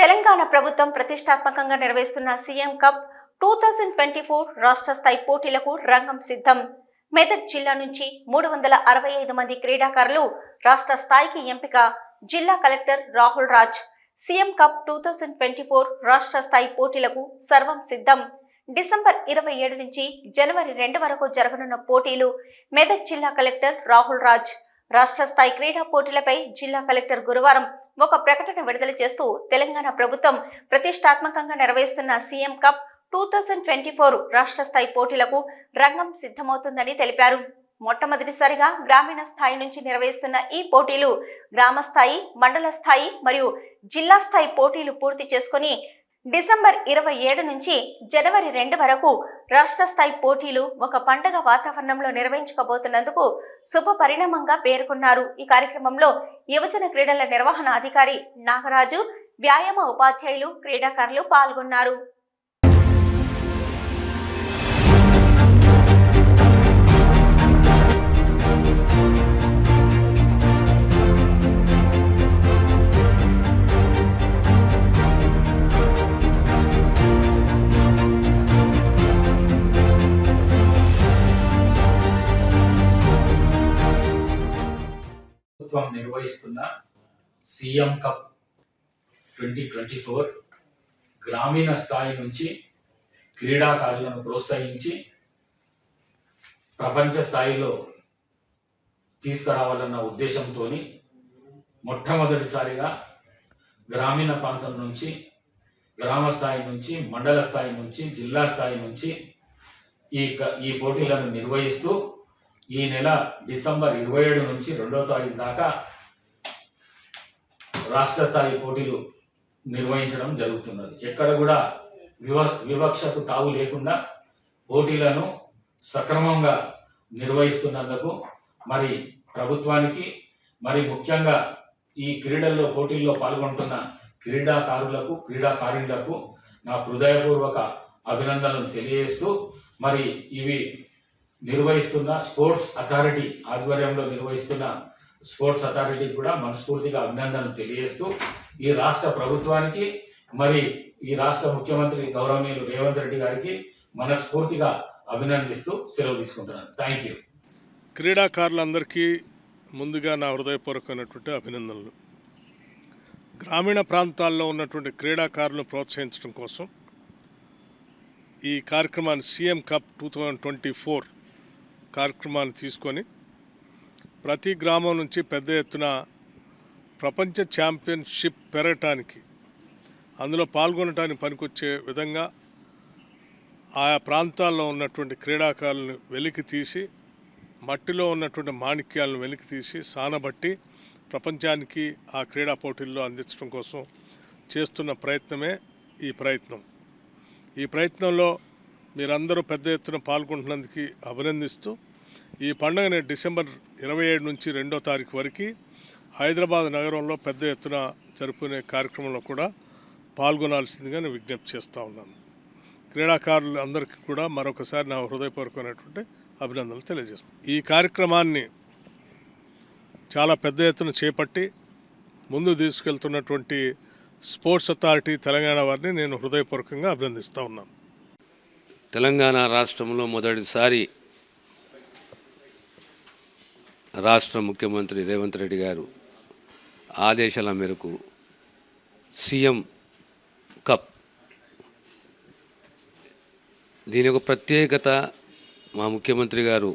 తెలంగాణ ప్రభుత్వం ప్రతిష్టాత్మకంగా నిర్వహిస్తున్న CM cup two thousand twenty four రాష్ట్ర స్థాయి పోటీలకు రంగం సిద్ధం. మెదక్ జిల్లా నుంచి మూడు వందల అరవై ఐదు మంది క్రీడాకారులు రాష్ట్ర స్థాయికి ఎంపిక జిల్లా collector Rahul Raj. CM cup two thousand twenty four రాష్ట్ర స్థాయి పోటీలకు సర్వం సిద్ధం. డిసెంబర్ ఇరవై ఏడు నుంచి జనవరి రెండు వరకు జరగనున్న పోటీలు మెదక్ జిల్లా కలెక్టర్ రాహుల్ రాజ్. రాష్ట్ర స్థాయి క్రీడా పోటీలపై జిల్లా కలెక్టర్ గురువారం ఒక ప్రకటన విడుదల చేస్తూ తెలంగాణ ప్రభుత్వం ప్రతిష్టాత్మకంగా నిర్వహిస్తున్న CM cup two thousand twenty four రాష్ట్ర స్థాయి పోటీలకు రంగం సిద్ధమవుతుందని తెలిపారు. మొట్టమొదటిసారిగా గ్రామీణ స్థాయి నుంచి నిర్వహిస్తున్న ఈ పోటీలు గ్రామ స్థాయి మండల స్థాయి మరియు జిల్లా స్థాయి పోటీలు పూర్తి చేసుకుని డిసెంబర్ ఇరవై ఏడు నుంచి జనవరి రెండు వరకు రాష్ట్ర స్థాయి పోటీలు ఒక పండగ వాతావరణంలో నిర్వహించుకోబోతున్నందుకు శుభ పరిణామంగా పేర్కొన్నారు. ఈ కార్యక్రమంలో యువజన క్రీడల నిర్వహణ అధికారి నాగరాజు వ్యాయామ ఉపాధ్యాయులు క్రీడాకారులు పాల్గొన్నారు. ప్రభుత్వం నిర్వహిస్తున్న CM cup twenty twenty four గ్రామీణ స్థాయి నుంచి క్రీడాకారులను ప్రోత్సహించి ప్రపంచ స్థాయిలో తీసుకురావాలన్న ఉద్దేశంతో మొట్టమొదటిసారిగా గ్రామీణ ప్రాంతం నుంచి గ్రామ స్థాయి నుంచి మండల స్థాయి నుంచి జిల్లా స్థాయి నుంచి ఈ క- ఈ పోటీలను నిర్వహిస్తూ ఈ నెల డిసెంబర్ ఇరవై ఏడు నుంచి రెండవ తారీఖు దాకా రాష్ట్ర స్థాయి పోటీలు నిర్వహించడం జరుగుతున్నది. ఎక్కడ కూడా వివ వివక్షకు తావు లేకుండా పోటీలను సక్రమంగా నిర్వహిస్తున్నందుకు మరి ప్రభుత్వానికి మరి ముఖ్యంగా ఈ క్రీడల్లో పోటీల్లో పాల్గొంటున్న క్రీడాకారులకు క్రీడాకారులకు నా హృదయపూర్వక అభినందనలు తెలియజేస్తూ మరి ఇవి నిర్వహిస్తున్న స్పోర్ట్స్ అథారిటీ ఆధ్వర్యంలో నిర్వహిస్తున్న స్పోర్ట్స్ అథారిటీకి కూడా మనస్ఫూర్తిగా అభినందనలు తెలియజేస్తూ ఈ రాష్ట్ర ప్రభుత్వానికి మరి ఈ రాష్ట్ర ముఖ్యమంత్రి గౌరవనీయులు రేవంత్ రెడ్డి గారికి మనస్ఫూర్తిగా అభినందిస్తూ సెలవు తీసుకుంటున్నాను. థ్యాంక్ యూ క్రీడాకారులందరికీ ముందుగా నా హృదయపూర్వకమైనటువంటి అభినందనలు. గ్రామీణ ప్రాంతాల్లో ఉన్నటువంటి క్రీడాకారులను ప్రోత్సహించడం కోసం ఈ కార్యక్రమాన్ని CM cup two thousand twenty four కార్యక్రమాన్ని తీసుకొని ప్రతి గ్రామం నుంచి పెద్ద ఎత్తున ప్రపంచ ఛాంపియన్షిప్ పెరగటానికి అందులో పాల్గొనటానికి పనికొచ్చే విధంగా ఆయా ప్రాంతాల్లో ఉన్నటువంటి క్రీడాకారులను వెలికి తీసి మట్టిలో ఉన్నటువంటి మాణిక్యాలను వెలికి తీసి సానబట్టి ప్రపంచానికి ఆ క్రీడా పోటీల్లో అందించడం కోసం చేస్తున్న ప్రయత్నమే ఈ ప్రయత్నం. ఈ ప్రయత్నంలో మీరందరూ పెద్ద ఎత్తున పాల్గొంటున్నందుకు అభినందిస్తూ ఈ పండుగని డిసెంబర్ ఇరవై ఏడు నుంచి రెండో తారీఖు వరకు హైదరాబాద్ నగరంలో పెద్ద ఎత్తున జరుపుకునే కార్యక్రమంలో కూడా పాల్గొనాల్సిందిగా నేను విజ్ఞప్తి చేస్తూ ఉన్నాను. క్రీడాకారులు అందరికీ కూడా మరొకసారి నా హృదయపూర్వకమైనటువంటి అభినందనలు తెలియజేస్తాను ఈ కార్యక్రమాన్ని చాలా పెద్ద ఎత్తున చేపట్టి ముందు తీసుకెళ్తున్నటువంటి స్పోర్ట్స్ అథారిటీ తెలంగాణ వారిని నేను హృదయపూర్వకంగా అభినందిస్తూ ఉన్నాను. తెలంగాణ రాష్ట్రంలో మొదటిసారి రాష్ట్ర ముఖ్యమంత్రి రేవంత్ రెడ్డి గారు ఆదేశాల మేరకు సీఎం కప్. దీని యొక్క ప్రత్యేకత మా ముఖ్యమంత్రి గారు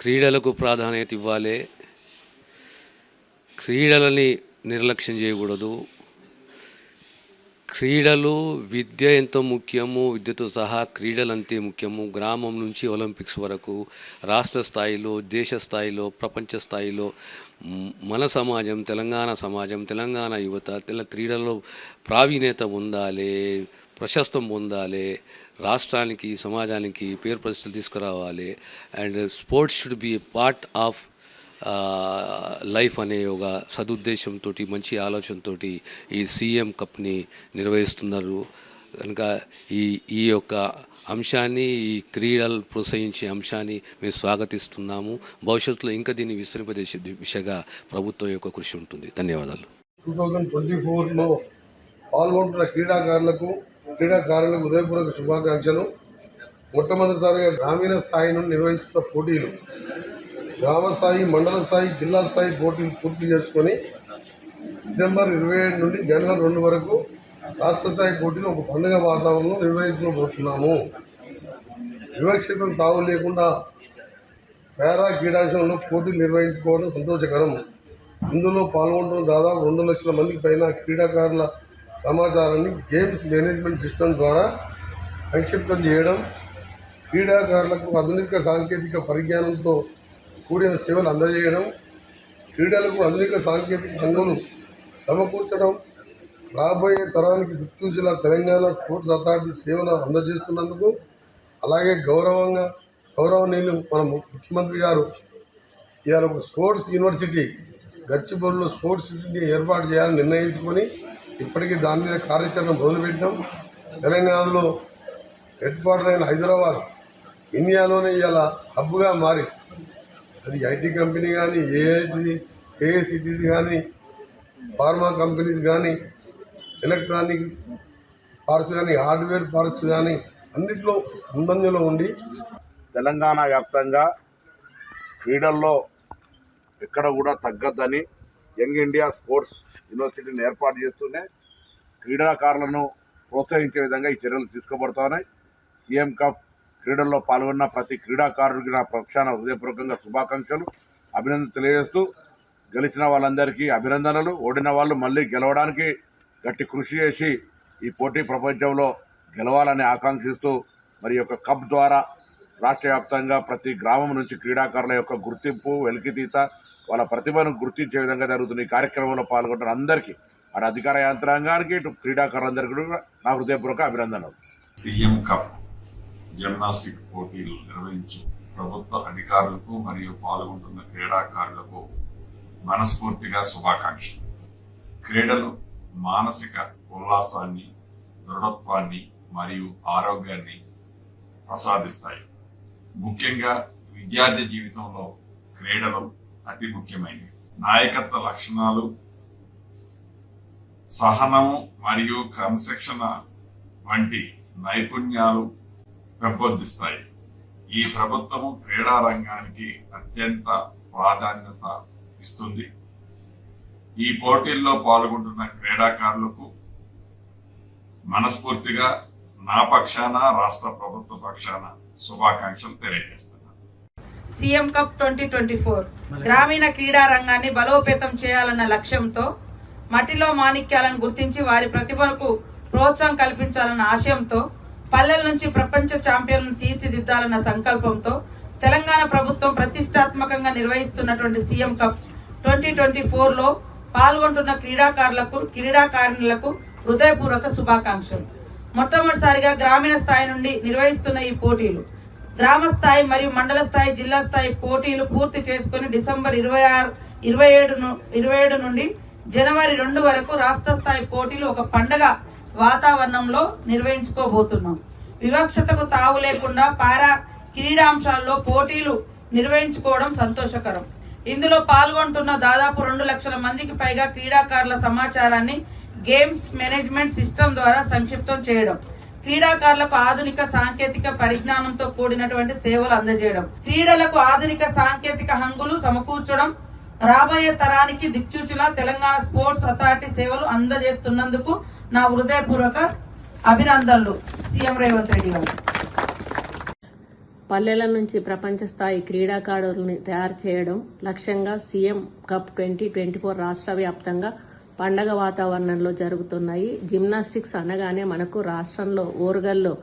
క్రీడలకు ప్రాధాన్యత ఇవ్వాలి. క్రీడలని నిర్లక్ష్యం చేయకూడదు. క్రీడలు విద్య ఎంతో ముఖ్యము విద్యతో సహా క్రీడలు అంతే ముఖ్యము. గ్రామం నుంచి ఒలింపిక్స్ వరకు రాష్ట్ర స్థాయిలో దేశ స్థాయిలో ప్రపంచ స్థాయిలో మన సమాజం తెలంగాణ సమాజం తెలంగాణ యువత తెల క్రీడల్లో ప్రావీణ్యత పొందాలి ప్రశస్తం పొందాలి రాష్ట్రానికి సమాజానికి పేరు ప్రతిష్టలు తీసుకురావాలి. And sports should be part of life అనే ఒక సదుద్దేశంతో మంచి ఆలోచనతో ఈ సీఎం కప్ని నిర్వహిస్తున్నారు. కనుక ఈ ఈ యొక్క అంశాన్ని ఈ క్రీడలు ప్రోత్సహించే అంశాన్ని మేము స్వాగతిస్తున్నాము. భవిష్యత్తులో ఇంకా దీన్ని విస్తరింపజేసే దిశగా ప్రభుత్వం యొక్క కృషి ఉంటుంది. ధన్యవాదాలు. టూ థౌజండ్ ట్వంటీ ఫోర్లో పాల్గొంటున్న క్రీడాకారులకు క్రీడాకారులకు ఉదయపూర్వక శుభాకాంక్షలు. మొట్టమొదటిసారిగా గ్రామీణ స్థాయి నుండి నిర్వహిస్తున్న పోటీలు. గ్రామ స్థాయి మండల స్థాయి జిల్లా స్థాయి పోటీలు పూర్తి చేసుకొని డిసెంబర్ ఇరవై ఏడు నుండి జనవరి రెండు వరకు రాష్ట్ర స్థాయి పోటీలు ఒక పండుగ వాతావరణంలో నిర్వహించబోతున్నాము వివక్షితం తావు లేకుండా పేరా క్రీడాంశంలో పోటీలు నిర్వహించుకోవడం సంతోషకరం. ఇందులో పాల్గొనడం దాదాపు రెండు లక్షల మందికి పైన క్రీడాకారుల సమాచారాన్ని గేమ్స్ మేనేజ్మెంట్ సిస్టమ్ ద్వారా సంక్షిప్తం చేయడం క్రీడాకారులకు ఆధునిక సాంకేతిక పరిజ్ఞానంతో కూడిన సేవలు అందజేయడం క్రీడలకు ఆధునిక సాంకేతిక రంగులు సమకూర్చడం రాబోయే తరానికి గుర్తించిన తెలంగాణ స్పోర్ట్స్ అథారిటీ సేవలు అందజేస్తున్నందుకు అలాగే గౌరవంగా గౌరవనీయులు మన ముఖ్యమంత్రి గారు ఇవాళ ఒక స్పోర్ట్స్ యూనివర్సిటీ గచ్చిబౌలిలో స్పోర్ట్స్ సిటీని ఏర్పాటు చేయాలని నిర్ణయించుకొని ఇప్పటికీ దాని మీద కార్యాచరణ మొదలుపెట్టాం. తెలంగాణలో హెడ్ క్వార్టర్ అయిన హైదరాబాద్ ఇండియాలోనే ఇవాళ హబ్గా మారి అది ఐటీ కంపెనీ కానీ ఏఐటి ఏఐసిటీస్ కానీ ఫార్మా కంపెనీస్ కానీ ఎలక్ట్రానిక్ పార్క్స్ కానీ హార్డ్వేర్ పార్క్స్ కానీ అన్నిట్లో ముందంజలో ఉండి తెలంగాణ వ్యాప్తంగా క్రీడల్లో ఎక్కడ కూడా తగ్గద్దని యంగ్ ఇండియా స్పోర్ట్స్ యూనివర్సిటీని ఏర్పాటు చేస్తూనే క్రీడాకారులను ప్రోత్సహించే విధంగా ఈ చర్యలు తీసుకోబడుతున్నాయి. సీఎం కప్ క్రీడల్లో పాల్గొన్న ప్రతి క్రీడాకారుడికి నా పక్షాన హృదయపూర్వకంగా శుభాకాంక్షలు. అభినందన తెలియజేస్తూ గెలిచిన వాళ్ళందరికీ అభినందనలు. ఓడిన వాళ్ళు మళ్ళీ గెలవడానికి గట్టి కృషి చేసి ఈ పోటీ ప్రపంచంలో గెలవాలని ఆకాంక్షిస్తూ మరి యొక్క కప్ ద్వారా రాష్ట్ర వ్యాప్తంగా ప్రతి గ్రామం నుంచి క్రీడాకారుల యొక్క గుర్తింపు వెలికితీత వాళ్ళ ప్రతిభను గుర్తించే విధంగా జరుగుతున్న ఈ కార్యక్రమంలో పాల్గొంటున్న అందరికీ అటు అధికార యంత్రాంగానికి ఇటు క్రీడాకారులందరికీ కూడా నా హృదయపూర్వక అభినందనలు. CM cup. జిమ్నాస్టిక్ పోటీలు నిర్వహించు ప్రభుత్వ అధికారులకు మరియు పాల్గొంటున్న క్రీడాకారులకు మనస్ఫూర్తిగా శుభాకాంక్షలు. క్రీడలు మానసిక ఉల్లాసాన్ని దృఢత్వాన్ని మరియు ఆరోగ్యాన్ని ప్రసాదిస్తాయి. ముఖ్యంగా విద్యార్థి జీవితంలో క్రీడలు అతి ముఖ్యమైనవి. నాయకత్వ లక్షణాలు సహనము మరియు క్రమశిక్షణ వంటి నైపుణ్యాలు పెంపొందిస్తాయి. ఈ ప్రభుత్వము క్రీడా రంగానికి అత్యంత ప్రాధాన్యత ఇస్తుంది. ఈ పోటీల్లో పాల్గొంటున్న క్రీడాకారులకు మనస్ఫూర్తిగా నా పక్షాన రాష్ట్ర ప్రభుత్వ పక్షాన శుభాకాంక్షలు తెలియజేస్తున్నాను. CM cup twenty twenty four గ్రామీణ క్రీడా రంగాన్ని బలోపేతం చేయాలన్న లక్ష్యంతో మట్టిలో మాణిక్యాలను గుర్తించి వారి ప్రతిభకు ప్రోత్సాహం కల్పించాలన్న ఆశయంతో పల్లెల నుంచి ప్రపంచ ఛాంపియన్లను తీర్చిదిద్దాలన్న సంకల్పంతో తెలంగాణ ప్రభుత్వం ప్రతిష్టాత్మకంగా నిర్వహిస్తున్నటువంటి సీఎం కప్ ట్వంటీ ట్వంటీ ఫోర్లో పాల్గొంటున్న క్రీడాకారులకు క్రీడాకారిణులకు హృదయపూర్వక శుభాకాంక్షలు. మొట్టమొదటిసారిగా గ్రామీణ స్థాయి నుండి నిర్వహిస్తున్న ఈ పోటీలు గ్రామ స్థాయి మరియు మండల స్థాయి జిల్లా స్థాయి పోటీలు పూర్తి చేసుకుని డిసెంబర్ ఇరవై ఆరు ఇరవై ఏడు ఇరవై ఏడు నుండి జనవరి రెండు వరకు రాష్ట్ర స్థాయి పోటీలు ఒక పండగ వాతావరణంలో నిర్వహించుకోబోతున్నాం. వివక్షతకు తావు లేకుండా పారా క్రీడాంశాల్లో పోటీలు నిర్వహించుకోవడం సంతోషకరం. ఇందులో పాల్గొంటున్న దాదాపు రెండు లక్షల మందికి పైగా క్రీడాకారుల సమాచారాన్ని గేమ్స్ మేనేజ్మెంట్ సిస్టమ్ ద్వారా సంక్షిప్తం చేయడం క్రీడాకారులకు ఆధునిక సాంకేతిక పరిజ్ఞానంతో కూడినటువంటి సేవలు అందజేయడం క్రీడలకు ఆధునిక సాంకేతిక హంగులు సమకూర్చడం రాబోయే తరానికి దిక్చూచిలా తెలంగాణ స్పోర్ట్స్ అథారిటీ సేవలు అందజేస్తున్నందుకు నా హృదయపూర్వక అభినందనలు సీఎం రేవంత్ రెడ్డి గారు. పల్లెల నుంచి ప్రపంచ స్థాయి క్రీడాకారుల్ని తయారు చేయడం లక్ష్యంగా CM cup twenty twenty four రాష్ట్ర వ్యాప్తంగా పండగ వాతావరణంలో జరుగుతున్నాయి. జిమ్నాస్టిక్స్ అనగానే మనకు రాష్ట్రంలో ఓరుగల్లో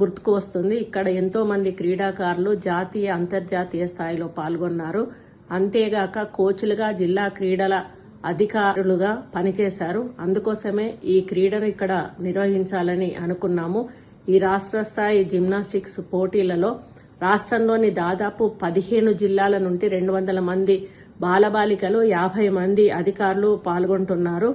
గుర్తుకు వస్తుంది. ఇక్కడ ఎంతో మంది క్రీడాకారులు జాతీయ అంతర్జాతీయ స్థాయిలో పాల్గొన్నారు. అంతేగాక కోచ్లుగా జిల్లా క్రీడల అధికారులుగా పనిచేశారు. అందుకోసమే ఈ క్రీడను ఇక్కడ నిర్వహించాలని అనుకున్నాము. ఈ రాష్ట్ర స్థాయి జిమ్నాస్టిక్స్ పోటీలలో రాష్ట్రంలోని దాదాపు పదిహేను జిల్లాల నుండి రెండు వందల మంది బాలబాలికలు యాభై మంది అధికారులు పాల్గొంటున్నారు.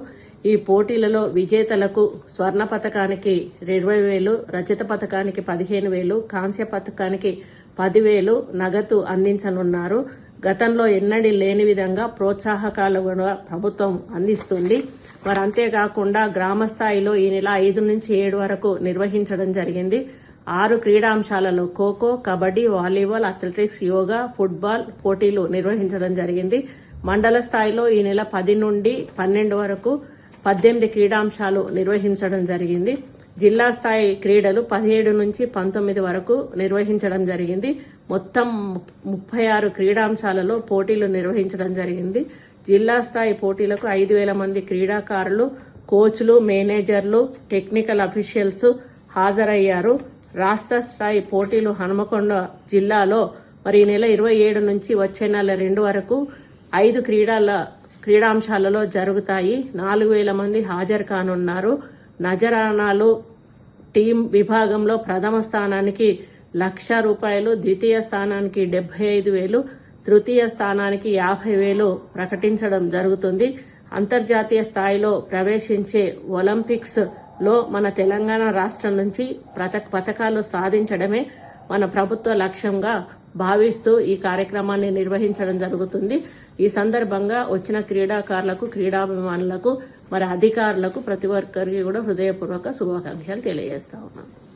ఈ పోటీలలో విజేతలకు స్వర్ణ పథకానికి ఇరవై వేలు రజత పథకానికి పదిహేను వేలు కాంస్య పథకానికి పదివేలు నగదు అందించనున్నారు. గతంలో ఎన్నడీ లేని విధంగా ప్రోత్సాహకాలు కూడా ప్రభుత్వం అందిస్తుంది. మరి అంతేకాకుండా గ్రామ స్థాయిలో ఈ నెల ఐదు నుంచి ఏడు వరకు నిర్వహించడం జరిగింది. ఆరు క్రీడాంశాలలో kho kho kabaddi volleyball athletics yoga football పోటీలు నిర్వహించడం జరిగింది. మండల స్థాయిలో ఈ నెల పది నుండి పన్నెండు వరకు పద్దెనిమిది క్రీడాంశాలు నిర్వహించడం జరిగింది. జిల్లా స్థాయి క్రీడలు పదిహేడు నుంచి పంతొమ్మిది వరకు నిర్వహించడం జరిగింది. మొత్తం ముప్పై ఆరు క్రీడాంశాలలో పోటీలు నిర్వహించడం జరిగింది. జిల్లా స్థాయి పోటీలకు ఐదు వేల మంది క్రీడాకారులు కోచ్లు మేనేజర్లు టెక్నికల్ అఫీషియల్స్ హాజరయ్యారు. రాష్ట్ర స్థాయి పోటీలు హనుమకొండ జిల్లాలో మరి ఈ నెల ఇరవై ఏడు నుంచి వచ్చే నెల రెండు వరకు ఐదు క్రీడల క్రీడాంశాలలో జరుగుతాయి. నాలుగు వేల మంది హాజరు కానున్నారు. నజరానాలు టీం విభాగంలో ప్రథమ స్థానానికి లక్ష రూపాయలు ద్వితీయ స్థానానికి డెబ్బై ఐదు వేలు తృతీయ స్థానానికి యాభై వేలు ప్రకటించడం జరుగుతుంది. అంతర్జాతీయ స్థాయిలో ప్రవేశించే ఒలింపిక్స్లో మన తెలంగాణ రాష్ట్రం నుంచి పథకాలు సాధించడమే మన ప్రభుత్వ లక్ష్యంగా భావిస్తూ ఈ కార్యక్రమాన్ని నిర్వహించడం జరుగుతుంది. ఈ సందర్భంగా వచ్చిన క్రీడాకారులకు క్రీడాభిమానులకు మరి అధికారులకు ప్రతి ఒక్కరికి కూడా హృదయపూర్వక శుభాకాంక్షలు తెలియజేస్తా ఉన్నాను.